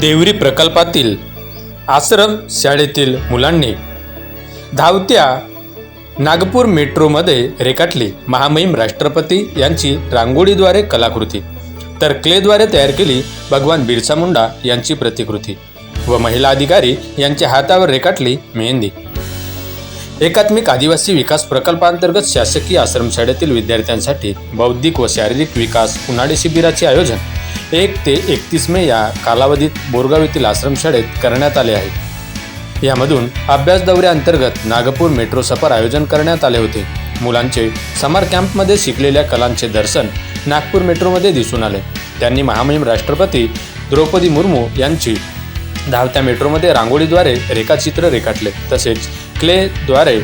देवरी प्रकल्पातील आश्रम शाळेतील मुलांनी धावत्या नागपूर मेट्रोमध्ये रेखाटली महामहिम राष्ट्रपती यांची रांगोळीद्वारे कलाकृती तर क्लेद्वारे तयार केली भगवान बिरसा मुंडा यांची प्रतिकृती व महिला अधिकारी यांच्या हातावर रेखाटली मेहंदी. एकात्मिक आदिवासी विकास प्रकल्पांतर्गत शासकीय आश्रमशाळेतील विद्यार्थ्यांसाठी बौद्धिक व शारीरिक विकास उन्हाळी शिबिराचे आयोजन एक ते एकतीस मे या कालावधीत बोरगाव येथील आश्रमशाळेत करण्यात आले आहे. यामधून अभ्यास दौऱ्याअंतर्गत नागपूर मेट्रो सफर आयोजन करण्यात आले होते. मुलांचे समर कॅम्पमध्ये शिकलेल्या कलांचे दर्शन नागपूर मेट्रोमध्ये दिसून आले. त्यांनी महामहिम राष्ट्रपती द्रौपदी मुर्मू यांची धावत्या मेट्रोमध्ये रांगोळीद्वारे रेखाचित्र रेखाटले. तसेच क्लेद्वारे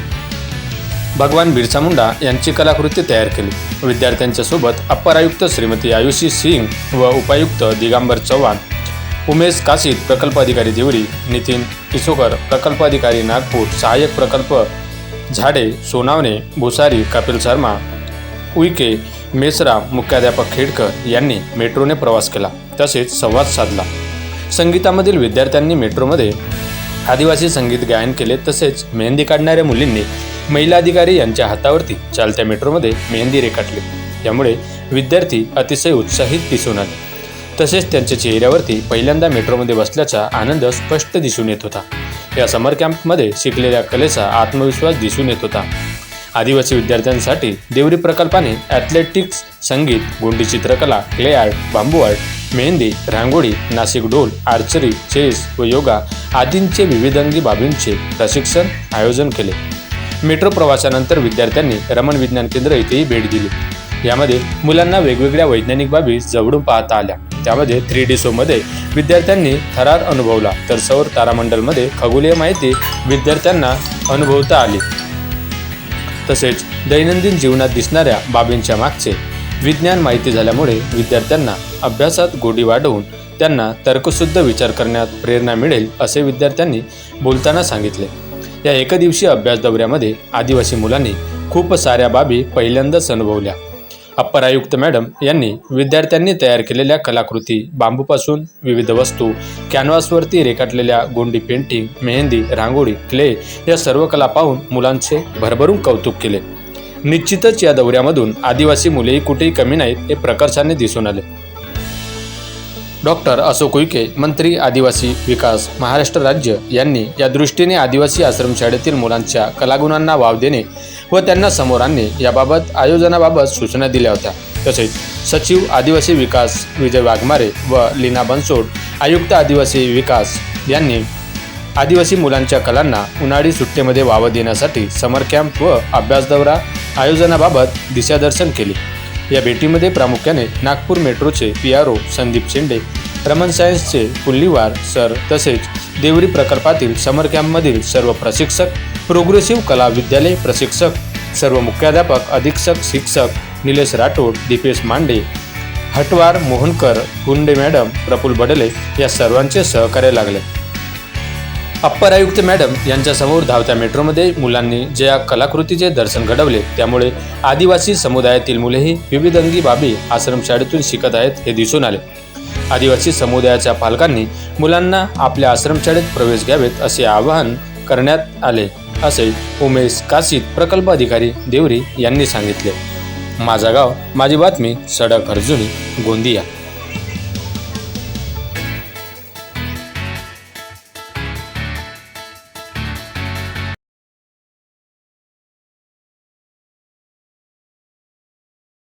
भगवान बिरसा मुंडा यांची कलाकृती तयार केली. विद्यार्थ्यांच्या सोबत अप्पर आयुक्त श्रीमती आयुषी सिंग व उपायुक्त दिगंबर चव्हाण उमेश काशीद प्रकल्प अधिकारी देवरी नितीन किसोकर प्रकल्प अधिकारी नागपूर सहाय्यक प्रकल्प झाडे सोनावणे भुसारी कपिल शर्मा उईके मेसरा मुख्याध्यापक खेडकर यांनी मेट्रोने प्रवास केला तसेच संवाद साधला. संगीतामधील विद्यार्थ्यांनी मेट्रोमध्ये आदिवासी संगीत गायन केले तसेच मेहंदी काढणाऱ्या मुलींनी महिला अधिकारी यांच्या हातावरती चालत्या मेट्रोमध्ये मेहंदी रेखाटली. त्यामुळे विद्यार्थी अतिशय उत्साहित दिसून आले. तसेच त्यांच्या चेहऱ्यावरती पहिल्यांदा मेट्रोमध्ये बसल्याचा आनंद स्पष्ट दिसून येत होता. या समर कॅम्पमध्ये शिकलेल्या कलेचा आत्मविश्वास दिसून येत होता. आदिवासी विद्यार्थ्यांसाठी देवरी प्रकल्पाने ॲथलेटिक्स संगीत गोंडी चित्रकला क्ले आर्ट बांबू आर्ट मेहंदी रांगोळी नाशिक ढोल आर्चरी चेस व योगा आदींचे विविधांगी बाबींचे प्रशिक्षण आयोजन केले. मेट्रो प्रवासानंतर विद्यार्थ्यांनी रमण विज्ञान केंद्र येथेही भेट दिली. यामध्ये मुलांना वेगवेगळ्या वैज्ञानिक बाबी जवळून पाहता आल्या. त्यामध्ये थ्री डी शोमध्ये विद्यार्थ्यांनी थरार अनुभवला तर सौर तारामंडलमध्ये खगोलीय माहिती विद्यार्थ्यांना अनुभवता आली. तसेच दैनंदिन जीवनात दिसणाऱ्या बाबींच्या मागचे विज्ञान माहिती झाल्यामुळे विद्यार्थ्यांना अभ्यासात गोडी वाढवून त्यांना तर्कशुद्ध विचार करण्यात प्रेरणा मिळेल असे विद्यार्थ्यांनी बोलताना सांगितले. या एकदिवसीय अभ्यास दौऱ्यामध्ये आदिवासी मुलांनी खूप साऱ्या बाबी पहिल्यांदाच अनुभवल्या. अप्पर आयुक्त मॅडम यांनी विद्यार्थ्यांनी तयार केलेल्या कलाकृती बांबूपासून विविध वस्तू कॅनव्हासवरती रेखाटलेल्या गोंडी पेंटिंग मेहंदी रांगोळी क्ले या सर्व कला पाहून मुलांचे भरभरून कौतुक केले. निश्चितच या दौऱ्यामधून आदिवासी मुलेही कुठेही कमी नाहीत हे प्रकर्षाने दिसून आले. डॉक्टर अशोक उईके मंत्री आदिवासी विकास महाराष्ट्र राज्य यांनी या दृष्टीने आदिवासी आश्रमशाळेतील मुलांच्या कलागुणांना वाव देणे व त्यांना समोर आणणे याबाबत आयोजनाबाबत सूचना दिल्या होत्या. तसेच सचिव आदिवासी विकास विजय वाघमारे व लीना बनसोड आयुक्त आदिवासी विकास यांनी आदिवासी मुलांच्या कलांना उन्हाळी सुट्टीमध्ये वाव देण्यासाठी समर कॅम्प व अभ्यास दौरा आयोजनाबाबत दिशादर्शन केले. या भेटीमध्ये प्रामुख्याने नागपूर मेट्रोचे P R O Sandeep Shende Raman सायन्सचे Pulliwar sir तसेच देवरी प्रकल्पातील समर कॅम्पमधील सर्व प्रशिक्षक प्रोग्रेसिव्ह कला विद्यालय प्रशिक्षक सर्व मुख्याध्यापक अधीक्षक शिक्षक निलेश राठोड दीपेश मांडे हटवार मोहनकर हुंडे मॅडम प्रफुल बडले या सर्वांचे सहकार्य लागले. अप्पर आयुक्त मॅडम यांच्यासमोर धावत्या मेट्रोमध्ये मुलांनी ज्या कलाकृतीचे दर्शन घडवले त्यामुळे आदिवासी समुदायातील मुलेही विविध अंगी बाबी आश्रमशाळेतून शिकत आहेत हे दिसून आले. आदिवासी समुदायाच्या पालकांनी मुलांना आपल्या आश्रमशाळेत प्रवेश घ्यावेत असे आवाहन करण्यात आले असे उमेश काशीद प्रकल्प अधिकारी देवरी यांनी सांगितले. माझा गाव माझी बातमी सडक अर्जुनी गोंदिया.